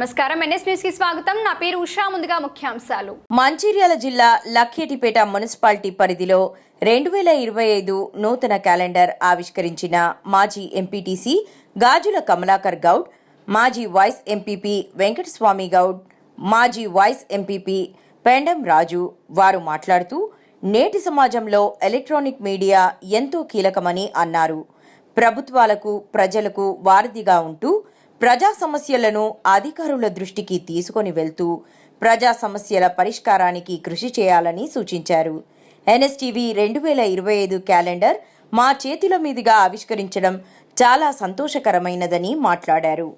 నమస్కారం. ఎన్ఎస్కి స్వాగతం. నా పేరు ఉషా. ముందుగా ముఖ్యాంశాలు. మంచిర్యాల జిల్లా లక్కేటిపేట మున్సిపాలిటీ పరిధిలో రెండు వేల ఇరవై ఐదు నూతన క్యాలెండర్ ఆవిష్కరించిన మాజీ ఎంపీటీసీ గాజుల కమలాకర్ గౌడ్ మాజీ వైస్ ఎంపీపీ వెంకటస్వామి గౌడ్ మాజీ వైస్ ఎంపీపీ పెండం రాజు వారు మాట్లాడుతూ నేటి సమాజంలో ఎలక్ట్రానిక్ మీడియా ఎంతో కీలకమని అన్నారు. ప్రభుత్వాలకు ప్రజలకు వారధిగా ఉంటూ ప్రజా సమస్యలను అధికారుల దృష్టికి తీసుకొని వెళ్తూ ప్రజా సమస్యల పరిష్కారానికి కృషి చేయాలని సూచించారు. ఎన్ఎస్టీవీ రెండు వేల ఇరవై ఐదు క్యాలెండర్ మా చేతుల మీదుగా ఆవిష్కరించడం చాలా సంతోషకరమైనదని మాట్లాడారు.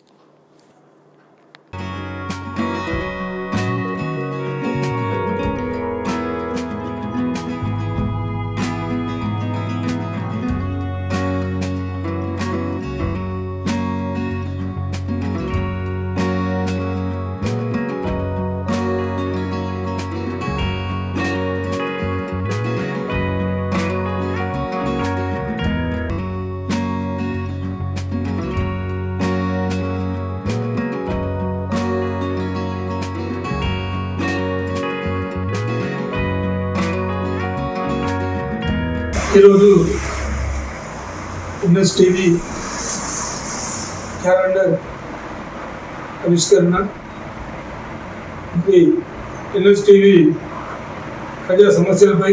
ఈరోజు ఎన్ఎస్ టీవీ క్యాలెండర్ ఆవిష్కరణ ఇది ఎన్ఎస్ టీవీ ప్రజా సమస్యలపై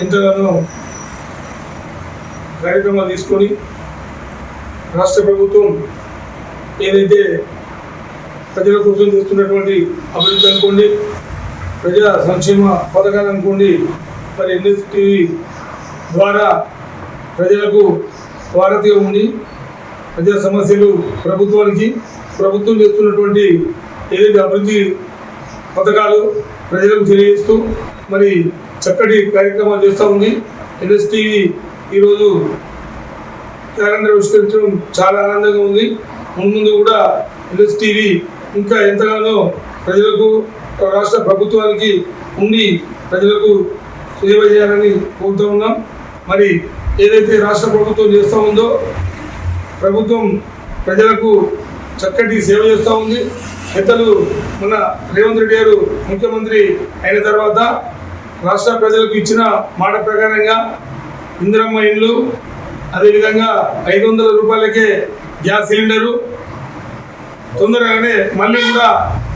ఎంతగానో కార్యక్రమాలు తీసుకొని రాష్ట్ర ప్రభుత్వం ఏదైతే ప్రజల కోసం చేస్తున్నటువంటి అభివృద్ధి అనుకోండి ప్రజా సంక్షేమ పథకాలు అనుకోండి మరి ఎన్ఎస్ టీవీ ద్వారా ప్రజలకు వారధిగా ఉండి ప్రజా సమస్యలు ప్రభుత్వానికి ప్రభుత్వం చేస్తున్నటువంటి ఏదైతే అభివృద్ధి పథకాలు ప్రజలకు తెలియజేస్తూ మరి చక్కటి కార్యక్రమాలు చేస్తూ ఉంది. ఎన్ఎస్టీవీ ఈరోజు క్యాలెండర్ ఆవిష్కరించడం చాలా ఆనందంగా ఉంది. ముందు ముందు కూడా ఎన్ఎస్టీవీ ఇంకా ఎంతగానో ప్రజలకు రాష్ట్ర ప్రభుత్వానికి ఉండి ప్రజలకు సేవ చేయాలని కోరుతూ ఉన్నాం. మరి ఏదైతే రాష్ట్ర ప్రభుత్వం చేస్తూ ఉందో ప్రభుత్వం ప్రజలకు చక్కటి సేవ చేస్తూ ఉంది. నేతలు మన రేవంత్ రెడ్డి గారు ముఖ్యమంత్రి అయిన తర్వాత రాష్ట్ర ప్రజలకు ఇచ్చిన మాట ప్రకారంగా ఇందిరమ్మ ఇండ్లు అదేవిధంగా ఐదు వందల రూపాయలకే గ్యాస్ సిలిండరు తొందరగానే మళ్ళీ కూడా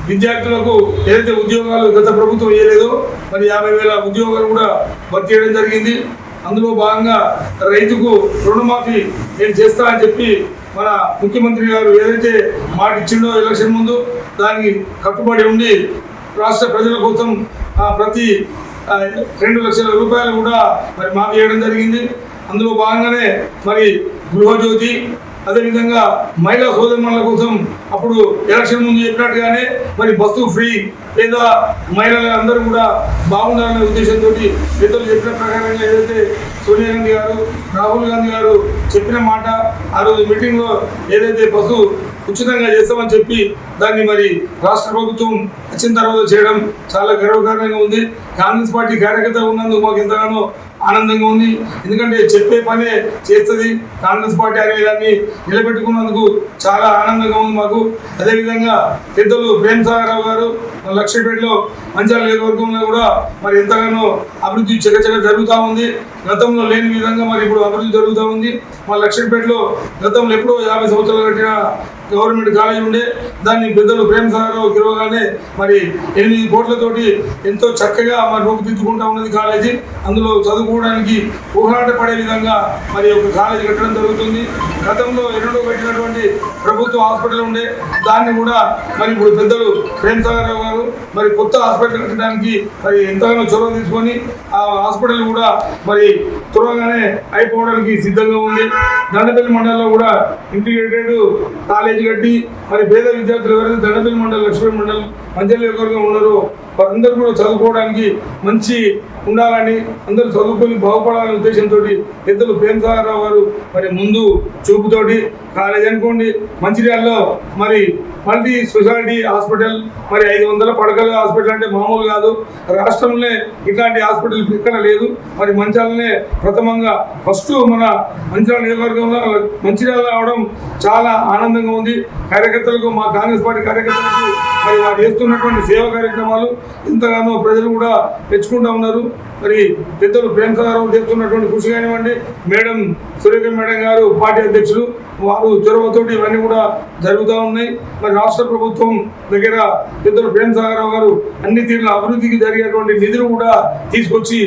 విద్యార్థులకు ఏదైతే ఉద్యోగాలు గత ప్రభుత్వం ఇవ్వలేదో మరి యాభై వేల ఉద్యోగాలు కూడా భర్తీ చేయడం జరిగింది. అందులో భాగంగా రైతుకు రుణమాఫీ నేను చేస్తా అని చెప్పి మన ముఖ్యమంత్రి గారు ఏదైతే మాట ఇచ్చిండో ఎలక్షన్ ముందు దానికి కట్టుబడి ఉండి రాష్ట్ర ప్రజల కోసం ప్రతి రెండు లక్షల రూపాయలు కూడా మరి మాఫీ చేయడం జరిగింది. అందులో భాగంగానే మరి గృహజ్యోతి అదేవిధంగా మహిళా సోదరుల కోసం అప్పుడు ఎలక్షన్ ముందు చెప్పినట్టుగానే మరి బస్సు ఫ్రీ పేద మహిళలు అందరూ కూడా బాగుండాలనే ఉద్దేశంతో పెద్దలు చెప్పిన ప్రకారంగా ఏదైతే సోనియా గాంధీ గారు రాహుల్ గాంధీ గారు చెప్పిన మాట ఆ రోజు మీటింగ్లో ఏదైతే బస్సు ఉచితంగా చేస్తామని చెప్పి దాన్ని మరి రాష్ట్ర ప్రభుత్వం వచ్చిన తర్వాత చేయడం చాలా గర్వకారణంగా ఉంది. కాంగ్రెస్ పార్టీ కార్యకర్త ఉన్నందుకు మాకు ఎంతగానో ఆనందంగా ఉంది. ఎందుకంటే చెప్పే పనే చేస్తుంది. కాంగ్రెస్ పార్టీ అనే దాన్ని నిలబెట్టుకున్నందుకు చాలా ఆనందంగా ఉంది మాకు. అదేవిధంగా పెద్దలు ప్రేమ్ సాగరావు గారు లక్ష్మీపేటలో మంచాల నియోజకవర్గంలో కూడా మరి ఎంతగానో అభివృద్ధి చకచక జరుగుతూ ఉంది. గతంలో లేని విధంగా మరి ఇప్పుడు అభివృద్ధి జరుగుతూ ఉంది. మా లక్ష్మీపేటలో గతంలో ఎప్పుడో యాభై సంవత్సరాలు కట్టిన గవర్నమెంట్ కాలేజీ ఉండే దాన్ని పెద్దలు ప్రేమ సాగరావు గెలవగానే మరి ఎనిమిది కోట్లతోటి ఎంతో చక్కగా మరి రూపుదిద్దుకుంటా ఉన్నది కాలేజీ. అందులో చదువుకోవడానికి ఊహలాట పడే విధంగా మరి ఒక కాలేజీ కట్టడం జరుగుతుంది. గతంలో ఎన్నడూ పెట్టినటువంటి ప్రభుత్వ హాస్పిటల్ ఉండే దాన్ని కూడా మరి ఇప్పుడు పెద్దలు ప్రేమ్ సాగర్ గారు మరి కొత్త హాస్పిటల్ కట్టడానికి మరి ఎంతగానో చొరవ తీసుకొని ఆ హాస్పిటల్ కూడా మరి త్వరగానే అయిపోవడానికి సిద్ధంగా ఉంది. దండపల్లి మండలంలో కూడా ఇంటిగ్రేటెడ్ కాలేజీ కట్టి మరి పేద విద్యార్థులు ఎవరైతే దండపల్లి మండలం లక్ష్మీ మండలం మంజల్ ఎవరుగా వారందరూ కూడా చదువుకోవడానికి మంచి ఉండాలని అందరూ చదువుకొని బాగుపడాలనే ఉద్దేశంతో పెద్దలు ప్రేమసాగరరావు గారు మరి ముందు చూపుతోటి కాలేజ్ అనుకోండి మంచిర్యాలలో మరి మల్టీ స్పెషాలిటీ హాస్పిటల్ మరి ఐదు వందల పడకల హాస్పిటల్ అంటే మామూలు కాదు. రాష్ట్రంలోనే ఇట్లాంటి హాస్పిటల్ ఇక్కడ లేదు. మరి మంచాలనే ప్రథమంగా ఫస్ట్ మన మంచిర్యాల నియోజకవర్గంలో మంచిర్యాల రావడం చాలా ఆనందంగా ఉంది. కార్యకర్తలకు మా కాంగ్రెస్ పార్టీ కార్యకర్తలకు మరి వారు చేస్తున్నటువంటి సేవా కార్యక్రమాలు ఎంతగానో ప్రజలు కూడా మెచ్చుకుంటా ఉన్నారు. మరి పెద్దలు ప్రేమ్ సాగర్ చేస్తున్నటువంటి కృషి కానివ్వండి మేడం సురేఖ మేడం గారు పార్టీ అధ్యక్షులు వారు చొరవతోటి ఇవన్నీ కూడా జరుగుతూ ఉన్నాయి. మరి రాష్ట్ర ప్రభుత్వం దగ్గర పెద్దలు ప్రేమ్ సాగరావు గారు అన్ని తీరుల అభివృద్ధికి జరిగేటువంటి నిధులు కూడా తీసుకొచ్చి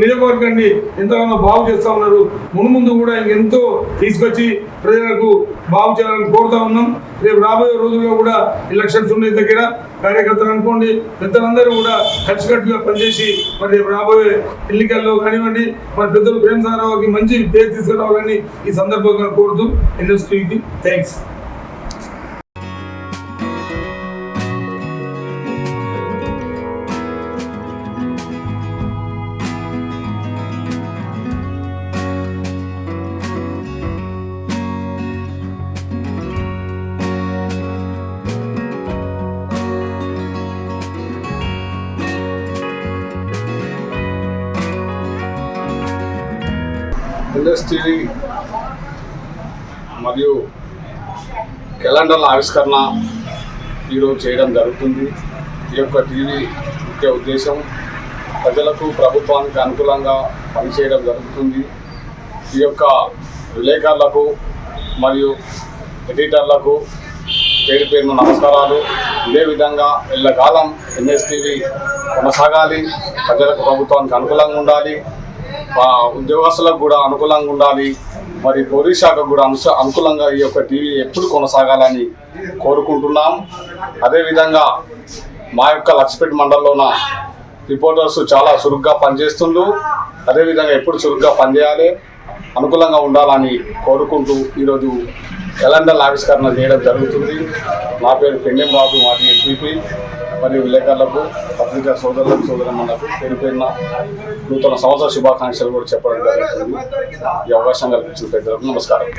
నియోజకవర్గాన్ని ఎంతగానో బాగు చేస్తూ ఉన్నారు. మునుముందు కూడా ఎంతో తీసుకొచ్చి ప్రజలకు బాగు చేయాలని కోరుతా ఉన్నాం. రేపు రాబోయే రోజుల్లో కూడా ఎలక్షన్స్ ఉన్నాయి దగ్గర. కార్యకర్తలు అనుకోండి పెద్దలందరూ కూడా కలిసికట్టుగా పనిచేసి మరి రేపు రాబోయే ఎన్నికల్లో కానివ్వండి మరి పెద్దలు ప్రేమ సారావుకి మంచి పేరు తీసుకురావాలని ఈ సందర్భంగా కోరుతూ ఇండస్ట్రీకి థ్యాంక్స్. ఇండస్ట్రీ మరియు క్యాలెండర్ల ఆవిష్కరణ ఈరోజు చేయడం జరుగుతుంది. ఈ యొక్క టీవీ ముఖ్య ఉద్దేశం ప్రజలకు ప్రభుత్వానికి అనుకూలంగా పనిచేయడం జరుగుతుంది. ఈ యొక్క విలేకరులకు మరియు ఎడిటర్లకు పేరు పేరున నమస్కారాలు. ఇదే విధంగా ఎల్లకాలం ఎన్ఎస్టీవీ కొనసాగాలి. ప్రజలకు ప్రభుత్వానికి అనుకూలంగా ఉండాలి. ఉద్యోగస్తులకు కూడా అనుకూలంగా ఉండాలి. మరి పోలీస్ శాఖకు కూడా అను అనుకూలంగా ఈ యొక్క టీవీ ఎప్పుడు కొనసాగాలని కోరుకుంటున్నాం. అదేవిధంగా మా యొక్క లక్ష్మీపేట మండలంలోన రిపోర్టర్స్ చాలా చురుగ్గా పనిచేస్తుండ్రు. అదేవిధంగా ఎప్పుడు చురుగ్గా పనిచేయాలి అనుకూలంగా ఉండాలని కోరుకుంటూ ఈరోజు క్యాలెండర్ ఆవిష్కరణ చేయడం జరుగుతుంది. నా పేరు పెండెం బాబు మాది ఎంపీపీ మరియు విలేకరులకు పత్రికా సోదరులకు సోదరమ్మలకు పేరు పేరున నూతన సంవత్సర శుభాకాంక్షలు కూడా చెప్పడం జరుగుతుంది. ఈ అవకాశం కల్పించిన పెద్దలకు నమస్కారం.